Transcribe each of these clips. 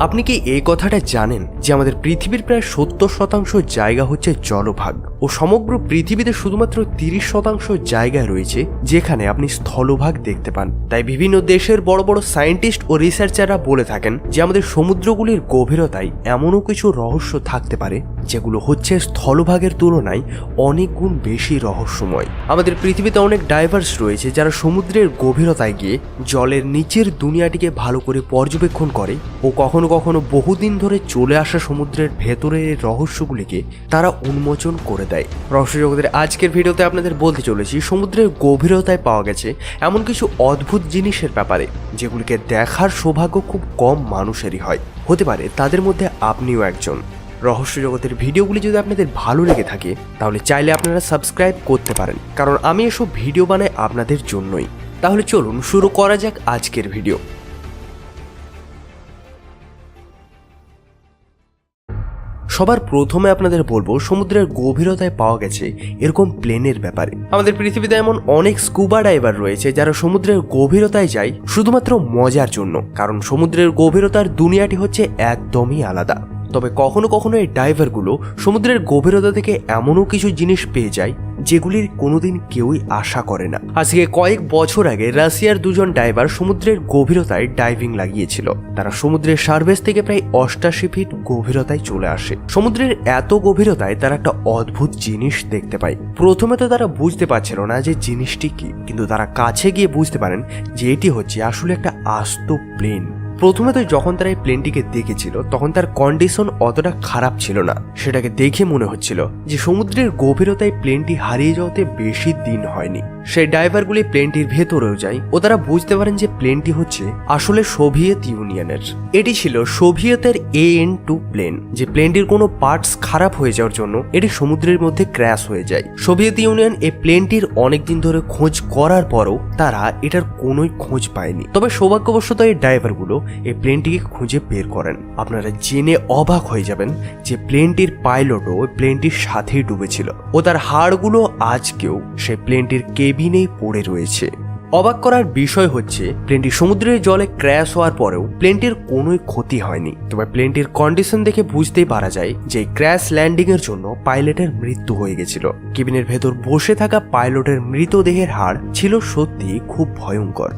আপনি কি এই কথাটা জানেন যে আমাদের পৃথিবীর প্রায় সত্তর শতাংশ জায়গা হচ্ছে জলভাগ ও সমগ্র পৃথিবীতে শুধুমাত্র তিরিশ শতাংশ জায়গায় রয়েছে যেখানে আপনি স্থলভাগ দেখতে পান। তাই বিভিন্ন দেশের বড় বড় সায়েন্টিস্ট ও রিসার্চাররা বলে থাকেন যে আমাদের সমুদ্রগুলির গভীরতায় এমনও কিছু রহস্য থাকতে পারে যেগুলো হচ্ছে স্থলভাগের তুলনায় অনেক গুণ বেশি রহস্যময়। আমাদের পৃথিবীতে অনেক ডাইভার্স রয়েছে যারা সমুদ্রের গভীরতায় গিয়ে জলের নিচের দুনিয়াটিকে ভালো করে পর্যবেক্ষণ করে ও কখনো কখনো কখনো বহুদিন ধরে চলে আসা সমুদ্রের ভেতরের রহস্যগুলিকে তারা উন্মোচন করে দেয়। রহস্য জগতের আজকের ভিডিওতে আপনাদের বলতে চলেছি, সমুদ্রের গভীরতায় পাওয়া গেছে এমন কিছু অদ্ভুত জিনিসের ব্যাপারে, যেগুলিকে দেখার সৌভাগ্য খুব কম মানুষেরই হয়। হতে পারে তাদের মধ্যে আপনিও একজন। রহস্য জগতের ভিডিওগুলি যদি আপনাদের ভালো লেগে থাকে, তাহলে চাইলে আপনারা সাবস্ক্রাইব করতে পারেন, কারণ আমি এসব ভিডিও বানাই আপনাদের জন্যই। তাহলে চলুন শুরু করা যাক আজকের ভিডিও। সবার প্রথমে আপনাদের বলব, সমুদ্রের গভীরতায় পাওয়া গেছে এরকম প্লেনের ব্যাপারে। আমাদের পৃথিবীতে এমন অনেক স্কুবা ডাইভার রয়েছে যারা সমুদ্রের গভীরতায় যায় শুধুমাত্র মজার জন্য, কারণ সমুদ্রের গভীরতার দুনিয়াটি হচ্ছে একদমই আলাদা। তবে কখনো কখনো এই ডাইভারগুলো সমুদ্রের গভীরতা থেকে এমনও কিছু জিনিস পেয়ে যায় যেগুলির কোনোদিন কেউই আশা করে না। আজকে কয়েক বছর আগে রাশিয়ার দুজন ডাইভার সমুদ্রের গভীরতায় ডাইভিং লাগিয়েছিল। তারা সমুদ্রের সার্ভেস থেকে প্রায় অষ্টাশি ফিট গভীরতায় চলে আসে। সমুদ্রের এত গভীরতায় তারা একটা অদ্ভুত জিনিস দেখতে পায়। প্রথমে তো তারা বুঝতে পারছিল না যে জিনিসটি কি, কিন্তু তারা কাছে গিয়ে বুঝতে পারেন যে এটি হচ্ছে আসলে একটা আস্ত প্লেন। প্রথমে তো যখন তারা এই প্লেনটিকে দেখেছিল, তখন তার কন্ডিশন অতটা খারাপ ছিল না। সেটাকে দেখে মনে হচ্ছিল যে সমুদ্রের গভীরতায় প্লেনটি হারিয়ে যাওয়াতে বেশি দিন হয়নি। সেই ড্রাইভারগুলি প্লেনটির ভেতরেও যায় ও তারা বুঝতে পারেন যে প্লেনটি হচ্ছে আসলে সোভিয়েত ইউনিয়নের। এটি ছিল সোভিয়েতের এ এন টু প্লেন, যে প্লেনটির কোনো পার্টস খারাপ হয়ে যাওয়ার জন্য এটি সমুদ্রের মধ্যে ক্র্যাশ হয়ে যায়। সোভিয়েত ইউনিয়ন এই প্লেনটির অনেকদিন ধরে খোঁজ করার পরও তারা এটার কোনোই খোঁজ পায়নি। তবে সৌভাগ্যবশত এই ড্রাইভারগুলো এই প্লেনটিকে খুঁজে বের করেন। আপনারা জেনে অবাক হয়ে যাবেন যে প্লেনটির পাইলটও ওই প্লেনটির সাথেই ডুবেছিল। ও তার হাড়গুলো আজকেও সেই প্লেনটির কেবিনেই পড়ে রয়েছে। অবাক করার বিষয় হচ্ছে প্লেনটি সমুদ্রের জলে ক্র্যাশ হওয়ার পরেও প্লেনটির কোনোই ক্ষতি হয়নি। তবে প্লেনটির কন্ডিশন দেখে বুঝতেই পারা যায় যে ক্র্যাশ ল্যান্ডিং এর জন্য পাইলটের মৃত্যু হয়ে গেছিল। কেবিনের ভেতর বসে থাকা পাইলটের মৃতদেহের হার ছিল সত্যি খুব ভয়ঙ্কর।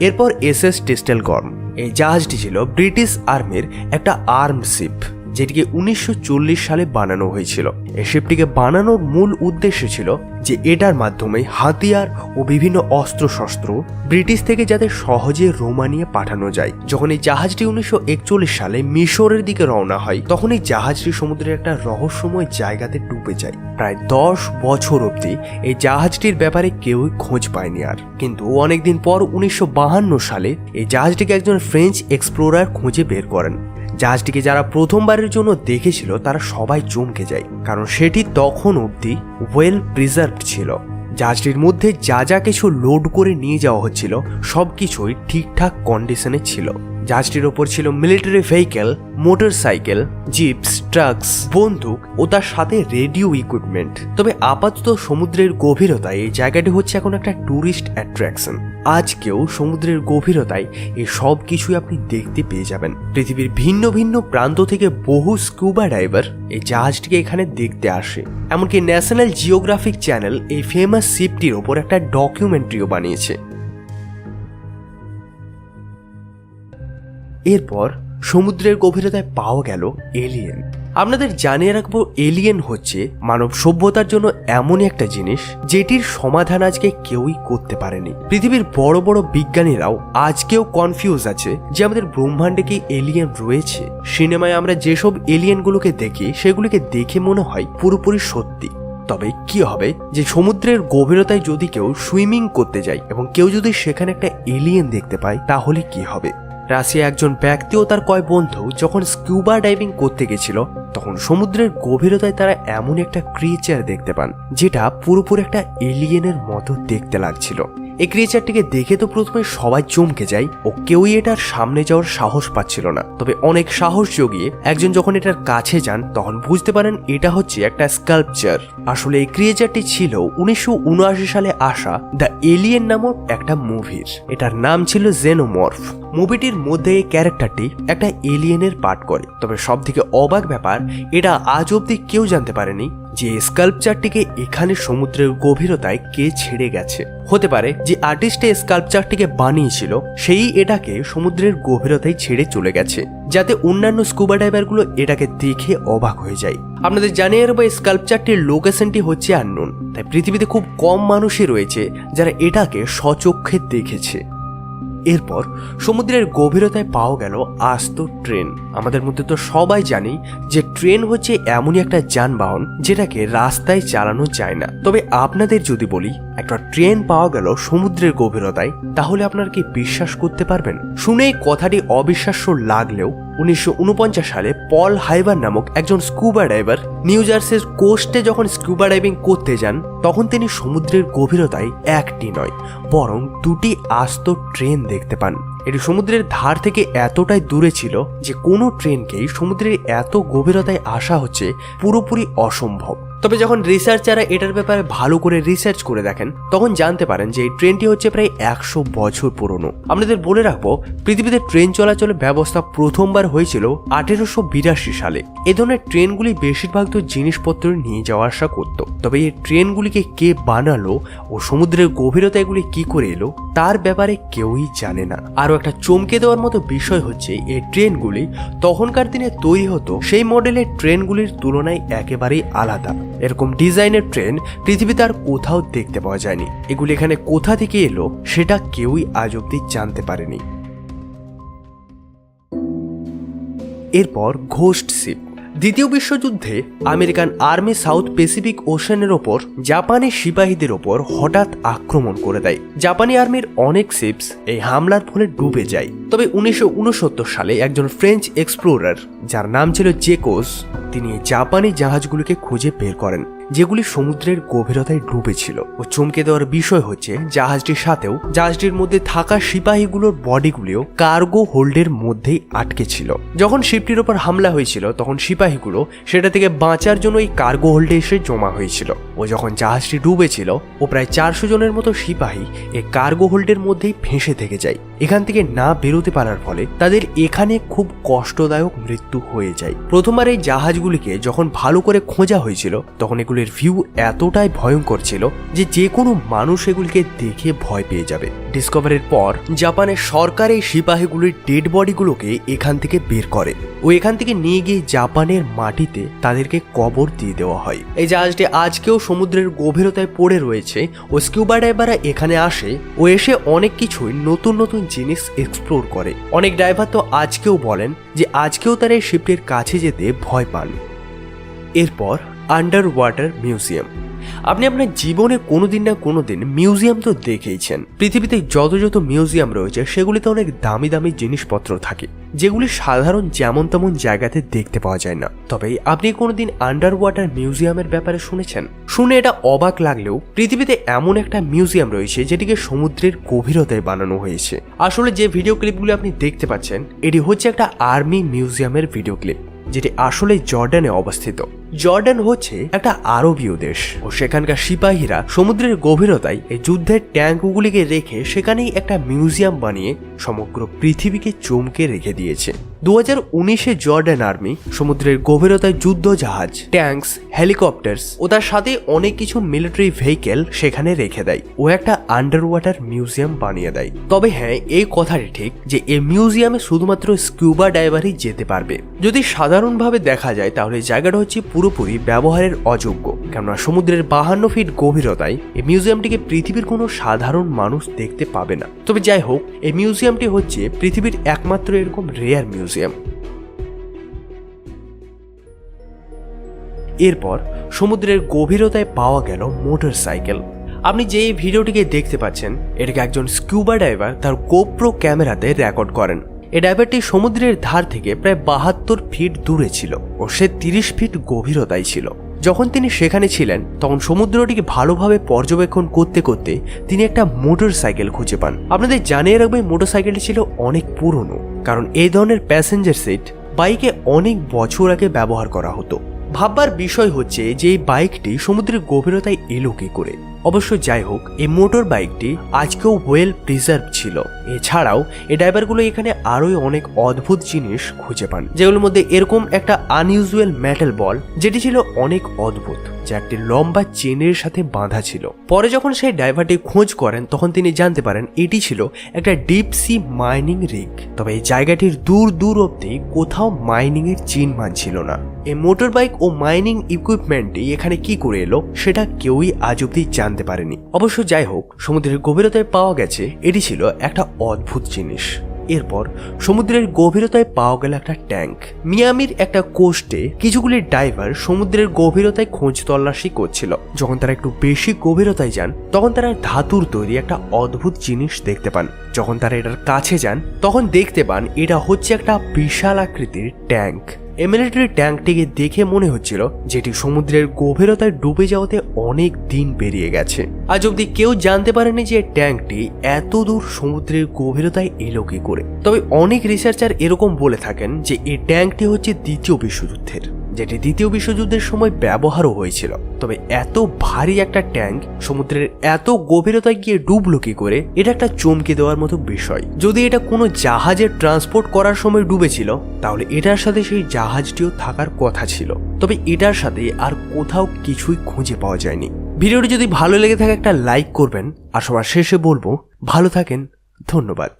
এরপর এস এস টেস্টেল গর্ম এই জাহাজটি ছিল ব্রিটিশ আর্মির একটা আর্ম শিপ যেটিকে উনিশশো চল্লিশ সালে বানানো হয়েছিল। এই শিপটিকে বানানোর মূল উদ্দেশ্য ছিল যে এটার মাধ্যমে হাতিয়ার ও বিভিন্ন অস্ত্রশস্ত্র ব্রিটিশ থেকে যাতে সহজে রোমানিয়ে পাঠানো যায়। যখন এই জাহাজটি উনিশশো একচল্লিশ সালে মিশরের দিকে রওনা হয়, তখন এই জাহাজটি সমুদ্রের একটা রহস্যময় জায়গাতে ডুবে যায়। প্রায় দশ বছর অবধি এই জাহাজটির ব্যাপারে কেউই খোঁজ পায়নি আর। কিন্তু অনেকদিন পর উনিশশো সালে এই জাহাজটিকে একজন ফ্রেঞ্চ এক্সপ্লোরার খুঁজে বের করেন। জাহাজটিকে যারা প্রথমবারের জন্য দেখেছিল, তারা সবাই চমকে যায়, কারণ সেটি তখন অবধি ওয়েল প্রিজার্ভড ছিল। জাহাজটির মধ্যে যা যা কিছু লোড করে নিয়ে যাওয়া হচ্ছিল সব কিছুই ঠিকঠাক কন্ডিশনে ছিল। জাহাজটির ওপর ছিল military vehicle motorcycle jeeps trucks বন্দুক ও তার সাথে রেডিও ইকুইপমেন্ট তবে আপাতত সমুদ্রের গভীরতায় এই জায়গাটি হচ্ছে এখন একটা ট্যুরিস্ট অ্যাট্রাকশন আজকেও সমুদ্রের গভীরতায় এই সব কিছুই আপনি দেখতে পেয়ে যাবেন। পৃথিবীর ভিন্ন ভিন্ন প্রান্ত থেকে বহু স্কুবা ডাইভার এই জাহাজটিকে এখানে দেখতে আসে। এমনকি ন্যাশনাল জিওগ্রাফিক চ্যানেল এই ফেমাস শিপটির ওপর একটা ডকুমেন্টারিও বানিয়েছে। এরপর সমুদ্রের গভীরতায় পাওয়া গেল এলিয়েন আপনাদের জানিয়ে রাখব এলিয়েন হচ্ছে মানব সভ্যতার জন্য এমনই একটা জিনিস যেটির সমাধান আজকে কেউই করতে পারেনি। পৃথিবীর বড় বড় বিজ্ঞানীরাও আজকেও কনফিউজ আছে যে আমাদের ব্রহ্মাণ্ডে কি এলিয়েন রয়েছে। সিনেমায় আমরা যেসব এলিয়েনগুলোকে দেখি, সেগুলিকে দেখে মনে হয় পুরোপুরি সত্যি। তবে কি হবে যে সমুদ্রের গভীরতায় যদি কেউ সুইমিং করতে যায় এবং কেউ যদি সেখানে একটা এলিয়েন দেখতে পায়, তাহলে কি হবে? রাশিয়া একজন ব্যক্তি ও তার কয় বন্ধু যখন স্কিউবা ডাইভিং করতে গেছিল, তখন সমুদ্রের গভীরতায় তারা এমন একটা ক্রিয়েচার দেখতে পান, যেটা পুরোপুরি একটা এলিয়েনের মতো দেখতে লাগছিল। এই ক্রিয়েচারটিকে দেখে তো প্রথমে সবাই চমকে যায় ও কেউই এটার সামনে যাওয়ার সাহস পাচ্ছিল না। তবে অনেক সাহস জগিয়ে একজন যখন এটার কাছে যান, তখন বুঝতে পারেন এটা হচ্ছে একটা স্কাল্পচার আসলে এই ক্রিয়েচারটি ছিল উনিশশো উনআশি সালে আসা দ্য এলিয়েন নামক একটা মুভির এটার নাম ছিল জেনোমর্ফ মুভিটির মধ্যে এই ক্যারেক্টারটি একটা এলিয়েনের পার্ট করে। তবে সব থেকে অবাক ব্যাপার, এটা আজ অব্দি কেউ জানতে পারেনি যে স্কাল্পচারটিকে এখানে সমুদ্রের গভীরতায় কে ছেড়ে গেছে। হতে পারে যে আর্টিস্ট স্কাল্পচারটিকে বানিয়েছিল, সেই এটাকে সমুদ্রের গভীরতায় ছেড়ে চলে গেছে, যাতে অন্যান্য স্কুবা ডাইভারগুলো এটাকে দেখে অবাক হয়ে যায়। আপনাদের জানিয়ে রাখব স্কাল্পচারটির লোকেশনটি হচ্ছে আননোন। তাই পৃথিবীতে খুব কম মানুষই রয়েছে যারা এটাকে সচক্ষে দেখেছে। এরপর সমুদ্রের গভীরতায় পাওয়া গেল আস্ত ট্রেন। আমাদের মধ্যে তো সবাই জানি যে ট্রেন হচ্ছে এমনই একটা যানবাহন যেটাকে রাস্তায় চালানো যায় না। তবে আপনাদের যদি বলি, একটা ট্রেন পাওয়া গেল সমুদ্রের গভীরতায়, তাহলে আপনার কি বিশ্বাস করতে পারবেন? শুনে কথাটি অবিশ্বাস্য লাগলেও উনিশশো উনপঞ্চাশ সালে পল হাইবার নামক একজন স্কুবা ডাইভার নিউ জার্সির কোস্টে যখন স্কুবা ডাইভিং করতে যান, তখন তিনি সমুদ্রের গভীরতায় একটি নয়, বরং দুটি আস্ত ট্রেন দেখতে পান। এটি সমুদ্রের ধার থেকে এতটাই দূরে ছিল যে কোনো ট্রেনকেই সমুদ্রের এত গভীরতায় আসা হচ্ছে পুরোপুরি অসম্ভব। তবে যখন রিসার্চাররা এটার ব্যাপারে ভালো করে রিসার্চ করে দেখেন, তখন জানতে পারেন যে এই ট্রেনটি হচ্ছে প্রায় একশো বছর পুরনো। আপনাদের বলে রাখব, পৃথিবীতে ট্রেন চলাচলের ব্যবস্থা প্রথমবার হয়েছিল আঠেরোশো বিরাশি সালে। এ ধরনের ট্রেনগুলি বেশিরভাগ তো জিনিসপত্র নিয়ে যাওয়া আসা করত। তবে এই ট্রেনগুলিকে কে বানালো ও সমুদ্রের গভীরতা এগুলি কি করে এলো, তার ব্যাপারে কেউই জানে না। আরও একটা চমকে দেওয়ার মতো বিষয় হচ্ছে, এই ট্রেনগুলি তখনকার দিনে তৈরি হতো সেই মডেলের ট্রেনগুলির তুলনায় একেবারেই আলাদা। এরকম ডিজাইনের ট্রেন পৃথিবীতে আর কোথাও দেখতে পাওয়া যায়নি। এগুলি এখানে কোথা থেকে এলো সেটা কেউই আজ অব্দি জানতে পারেনি। এরপর ঘোস্ট শিপ। দ্বিতীয় বিশ্বযুদ্ধে আমেরিকান আর্মি সাউথ প্যাসিফিক ওশানের ওপর জাপানি সিপাহীদের ওপর হঠাৎ আক্রমণ করে দেয়। জাপানি আর্মির অনেক শিপস এই হামলার ফলে ডুবে যায়। তবে উনিশশো উনসত্তর সালে একজন ফ্রেঞ্চ এক্সপ্লোরার, যার নাম ছিল জেকোস, তিনি জাপানি জাহাজগুলিকে খুঁজে বের করেন। যেগুলি সমুদ্রের গভীরতায় ডুবেছিল ও চমকে দেওয়ার বিষয় হচ্ছে জাহাজটির সাথেও জাহাজটির মধ্যে থাকা সিপাহীগুলোর বডিগুলিও কার্গো হোল্ডের মধ্যেই আটকে ছিল। যখন শিপটির ওপর হামলা হয়েছিল, তখন সিপাহীগুলো সেটা থেকে বাঁচার জন্য এই কার্গো হোল্ডে এসে জমা হয়েছিল। ও যখন জাহাজটি ডুবেছিল, ও প্রায় চারশো জনের মতো সিপাহী এই কার্গো হোল্ডের মধ্যেই ফেঁসে থেকে যায়। এখান থেকে না বেরোতে পারার ফলে তাদের এখানে খুব কষ্টদায়ক মৃত্যু হয়ে যায়। প্রথমবার এই জাহাজগুলিকে যখন ভালো করে খোঁজা হয়েছিল, তখন এগুলির ভিউ এতটাই ভয়ঙ্কর ছিল যে যে কোনো মানুষ এগুলিকে দেখে ভয় পেয়ে যাবে। ডিসকভারির পর জাপানের সরকার এই সিপাহীগুলির ডেড বডিগুলোকে এখান থেকে বের করে ও এখান থেকে নিয়ে গিয়ে জাপানের মাটিতে তাদেরকে কবর দিয়ে দেওয়া হয়। এই জাহাজটি আজকেও সমুদ্রের গভীরতায় পড়ে রয়েছে ও স্কিউবা ড্রাইভাররা এখানে আসে ও এসে অনেক কিছুই নতুন নতুন জিনিস এক্সপ্লোর করে। অনেক ড্রাইভার তো আজকেও বলেন যে আজকেও তারা এই শিপটির কাছে যেতে ভয় পান। এরপর আন্ডার ওয়াটার মিউজিয়াম। আপনি আপনার জীবনে কোনো দিন না কোনো দিন মিউজিয়াম তো দেখেইছেন। পৃথিবীতে যত যত মিউজিয়াম রয়েছে, সেগুলিতে অনেক দামি দামি জিনিসপত্র থাকে, যেগুলি সাধারণ যেমন তেমন জায়গাতে দেখতে পাওয়া যায় না। তবে আপনি কোনোদিন আন্ডার ওয়াটার মিউজিয়ামের ব্যাপারে শুনেছেন? শুনে এটা অবাক লাগলেও পৃথিবীতে এমন একটা মিউজিয়াম রয়েছে, যেটিকে সমুদ্রের গভীরতায় বানানো হয়েছে। আসলে যে ভিডিও ক্লিপগুলি আপনি দেখতে পাচ্ছেন, এটি হচ্ছে একটা আর্মি মিউজিয়ামের ভিডিও ক্লিপ, যেটি আসলে জর্ডানে অবস্থিত। জর্ডান হচ্ছে একটা আরবীয় দেশ ও সেখানকার সিপাহীরা সমুদ্রের গভীরতায় এই যুদ্ধের ট্যাঙ্কগুলিকে রেখে সেখানেই একটা মিউজিয়াম বানিয়ে সমগ্র পৃথিবীকে চমকে রেখে দিয়েছে। দু হাজার উনিশে জর্ডান আর্মি সমুদ্রের গভীরতায় যুদ্ধ জাহাজ ট্যাঙ্কস, হেলিকপ্টার্স ও তার সাথে অনেক কিছু মিলিটারি ভেহিকেল সেখানে রেখে দেয় ও একটা আন্ডার ওয়াটার মিউজিয়াম বানিয়ে দেয়। তবে হ্যাঁ এই কথাটি ঠিক যে এই মিউজিয়ামে শুধুমাত্র স্কিউবা ডাইভারই যেতে পারবে। যদি সাধারণভাবে দেখা যায়, তাহলে জায়গাটা হচ্ছে পুরোপুরি ব্যবহারের অযোগ্য। কেননা সমুদ্রের বাহান্ন ফিট গভীরতায় এই মিউজিয়ামটিকে পৃথিবীর কোনো সাধারণ মানুষ দেখতে পাবে না। তবে যাই হোক, এই মিউজিয়ামটি হচ্ছে পৃথিবীর একমাত্র এরকম রেয়ার মিউজিয়াম এরপর সমুদ্রের গভীরতায় পাওয়া গেল মোটর সাইকেল আপনি যে ভিডিওটিকে দেখতে পাচ্ছেন, এটাকে একজন স্কিউবা ডাইভার তার গোপ্রো ক্যামেরাতে রেকর্ড করেন। এই ডাইভারটি সমুদ্রের ধার থেকে প্রায় বাহাত্তর ফিট দূরে ছিল ও সে তিরিশ ফিট গভীরতায় ছিল। যখন তিনি সেখানে ছিলেন, তখন সমুদ্রটিকে ভালোভাবে পর্যবেক্ষণ করতে করতে তিনি একটা মোটর সাইকেল খুঁজে পান। আপনাদের জানিয়ে রাখবে মোটর সাইকেলটি ছিল অনেক পুরনো, কারণ এই ধরনের প্যাসেঞ্জার সিট বাইকে অনেক বছর আগে ব্যবহার করা হতো। ভাববার বিষয় হচ্ছে যে এই বাইকটি সমুদ্রের গভীরতায় এলো কি করে। অবশ্য যাই হোক, এই মোটর বাইকটি আজকেও ওয়েল প্রিজার্ভ ছিল। এছাড়াও, এই ড্রাইভারগুলো এখানে আরোই অনেক অদ্ভুত জিনিস খুঁজে পান, যেগুলোর মধ্যে এরকম একটা আনইউজুয়াল মেটাল বল যেটি ছিল অনেক অদ্ভুত, যা একটি লম্বা চেনের সাথে বাঁধা ছিল। পরে যখন সেই ড্রাইভারটি খোঁজ করেন, তখন তিনি জানতে পারেন এটি ছিল একটা ডিপ সি মাইনিং রিগ তবে এই জায়গাটির দূর দূর অব্দি কোথাও মাইনিং এর চিহ্ন ছিল না। এই মোটর বাইক ও মাইনিং ইকুইপমেন্টটি এখানে কি করে এলো, সেটা কেউই আজ অব্দি জানতে পারেনি। অবশ্য যাই হোক, সমুদ্রের গভীরতায় পাওয়া গেছে, এটি ছিল একটা অদ্ভুত জিনিস। এরপর, সমুদ্রের গভীরতায় পাওয়া গেল একটা ট্যাঙ্ক। মিয়ামির একটা কোস্টে কিছুগুলি ডাইভার সমুদ্রের গভীরতায় খোঁজ তল্লাশি করছিল। যখন তারা একটু বেশি গভীরতায় যান, তখন তারা ধাতুর তৈরি একটা অদ্ভুত জিনিস দেখতে পান। যখন তারা এটার কাছে যান, তখন দেখতে পান এটা হচ্ছে একটা বিশাল আকৃতির ট্যাঙ্ক। এমিলিটারি ট্যাঙ্কটিকে দেখে মনে হচ্ছিল যেটি সমুদ্রের গভীরতায় ডুবে যাওয়াতে অনেক দিন পেরিয়ে গেছে। আজ অব্দি কেউ জানতে পারেনি যে ট্যাঙ্কটি এত দূর সমুদ্রের গভীরতায় এলো কি করে। তবে অনেক রিসার্চার এরকম বলে থাকেন যে এই ট্যাঙ্কটি হচ্ছে দ্বিতীয় বিশ্বযুদ্ধের। যেটি দ্বিতীয় বিশ্বযুদ্ধের সময় ব্যবহারও হয়েছিল। তবে এত ভারী একটা ট্যাঙ্ক সমুদ্রের এত গভীরতায় গিয়ে ডুবলো কি করে, এটা একটা চমকে দেওয়ার মতো বিষয়। যদি এটা কোনো জাহাজের ট্রান্সপোর্ট করার সময় ডুবেছিল, তাহলে এটার সাথে সেই জাহাজটিও থাকার কথা ছিল। তবে এটার সাথে আর কোথাও কিছুই খুঁজে পাওয়া যায়নি। ভিডিওটি যদি ভালো লেগে থাকে একটা লাইক করবেন। আর সবার শেষে বলব, ভালো থাকেন, ধন্যবাদ।